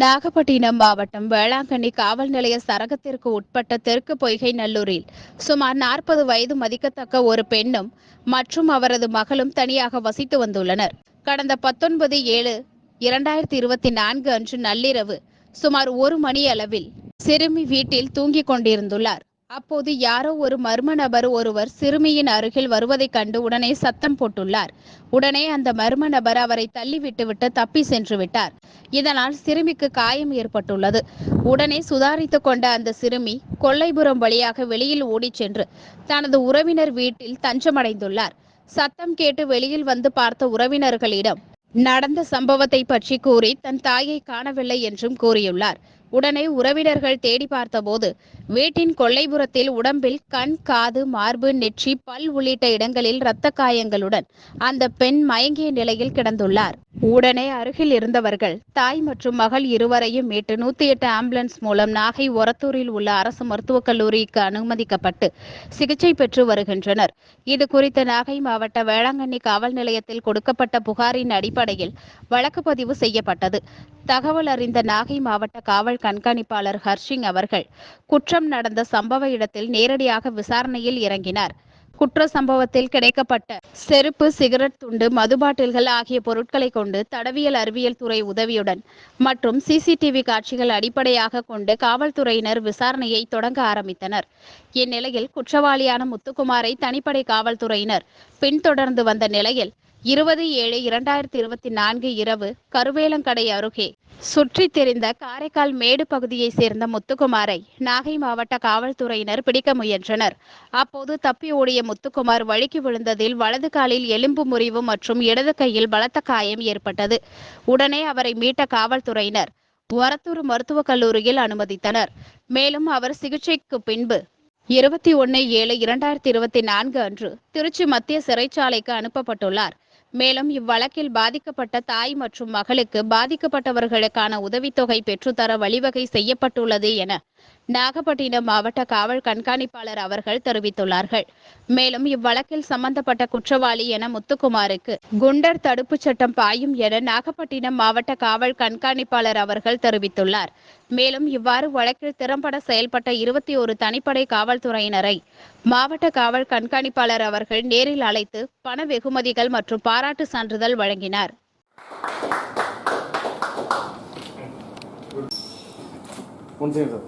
நாகப்பட்டினம் மாவட்டம் வேளாங்கண்ணி காவல் நிலைய சரகத்திற்கு உட்பட்ட தெற்கு பொய்கை நல்லூரில் சுமார் நாற்பது வயது மதிக்கத்தக்க ஒரு பெண்ணும் மற்றும் அவரது மகளும் தனியாக வசித்து வந்துள்ளனர். கடந்த பத்தொன்பது ஏழு இரண்டாயிரத்தி இருபத்தி நான்கு அன்று நள்ளிரவு சுமார் ஒரு மணி அளவில் சிறுமி வீட்டில் தூங்கிக் கொண்டிருந்துள்ளார். அப்போது யாரோ ஒரு மர்ம நபர் ஒருவர் சிறுமியின் அருகில் வருவதைக் கண்டு உடனே சத்தம் போட்டுள்ளார். உடனே அந்த மர்ம நபர் அவரை தள்ளிவிட்டுவிட்டு தப்பி சென்று விட்டார். இதனால் சிறுமிக்கு காயம் ஏற்பட்டுள்ளது. உடனே சுதாரித்து கொண்ட அந்த சிறுமி கொல்லைபுரம் வழியாக வெளியில் ஓடிச் சென்று தனது உறவினர் வீட்டில் தஞ்சமடைந்துள்ளார். சத்தம் கேட்டு வெளியில் வந்து பார்த்த உறவினர்களிடம் நடந்த சம்பவத்தை பற்றி கூறி தன் தாயை காணவில்லை என்றும் கூறியுள்ளார். உடனே உறவினர்கள் தேடி பார்த்தபோது வீட்டின் கொள்ளைபுறத்தில் உடம்பில் கண் காது மார்பு நெற்றி பல் உள்ளிட்ட இடங்களில் இரத்த காயங்களுடன் அந்த பெண் மயங்கிய நிலையில் கிடந்துள்ளார். உடனே அருகில் இருந்தவர்கள் தாய் மற்றும் மகள் இருவரையும் மீட்டு நூத்தி எட்டு ஆம்புலன்ஸ் மூலம் நாகை ஒரத்தூரில் உள்ள அரசு மருத்துவக் கல்லூரிக்கு அனுமதிக்கப்பட்டு சிகிச்சை பெற்று வருகின்றனர். இது குறித்து நாகை மாவட்ட வேளாங்கண்ணி காவல் நிலையத்தில் கொடுக்கப்பட்ட புகாரின் அடிப்படையில் வழக்கு பதிவு செய்யப்பட்டது. தகவல் அறிந்த நாகை மாவட்ட காவல் கண்காணிப்பாளர் ஹர்ஷிங் அவர்கள் குற்றம் நடந்த சம்பவ இடத்தில் நேரடியாக விசாரணையில் இறங்கினார். குற்ற சம்பவத்தில் கிடைக்கப்பட்ட செருப்பு சிகரெட் துண்டு மதுபாட்டில்கள் ஆகிய பொருட்களை கொண்டு தடவியல் அறிவியல் துறை உதவியுடன் மற்றும் சிசிடிவி காட்சிகள் அடிப்படையாக கொண்டு காவல்துறையினர் விசாரணையை தொடங்க ஆரம்பித்தனர். இந்நிலையில் குற்றவாளியான முத்துக்குமாரை தனிப்படை காவல்துறையினர் பின்தொடர்ந்து வந்த நிலையில் இருபது ஏழு இரண்டாயிரத்தி இருபத்தி நான்கு இரவு கருவேலங்கடை அருகே சுற்றி தெரிந்த காரைக்கால் மேடு பகுதியைச் சேர்ந்த முத்துக்குமாரை நாகை மாவட்ட காவல்துறையினர் பிடிக்க முயன்றனர். அப்போது தப்பி ஓடிய முத்துக்குமார் வழுக்கி விழுந்ததில் வலது காலில் எலும்பு முறிவு மற்றும் இடது கையில் பலத்த காயம் ஏற்பட்டது. உடனே அவரை மீட்ட காவல்துறையினர் ஒரத்தூர் மருத்துவக் கல்லூரியில் அனுமதித்தனர். மேலும் அவர் சிகிச்சைக்கு பின்பு இருபத்தி ஒன்று ஏழு இரண்டாயிரத்தி இருபத்தி நான்கு அன்று திருச்சி மத்திய சிறைச்சாலைக்கு அனுப்பப்பட்டுள்ளார். மேலும் இவ்வழக்கில் பாதிக்கப்பட்ட தாய் மற்றும் மகளுக்கு பாதிக்கப்பட்டவர்களுக்கான உதவித்தொகை பெற்றுத்தர வழிவகை செய்யப்பட்டுள்ளது என நாகப்பட்டினம் மாவட்ட காவல் கண்காணிப்பாளர் அவர்கள் தெரிவித்துள்ளார்கள். மேலும் இவ்வழக்கில் சம்பந்தப்பட்ட குற்றவாளி என முத்துக்குமாருக்கு குண்டர் தடுப்புச் சட்டம் பாயும் என நாகப்பட்டினம் மாவட்ட காவல் கண்காணிப்பாளர் அவர்கள் தெரிவித்துள்ளார். மேலும் இவ்வாறு வழக்கில் திறம்பட செயல்பட்ட இருபத்தி ஒரு தனிப்படை காவல்துறையினரை மாவட்ட காவல் கண்காணிப்பாளர் அவர்கள் நேரில் அழைத்து பண வெகுமதிகள் மற்றும் பாராட்டு சான்றிதழ் வழங்கினார். One second sir.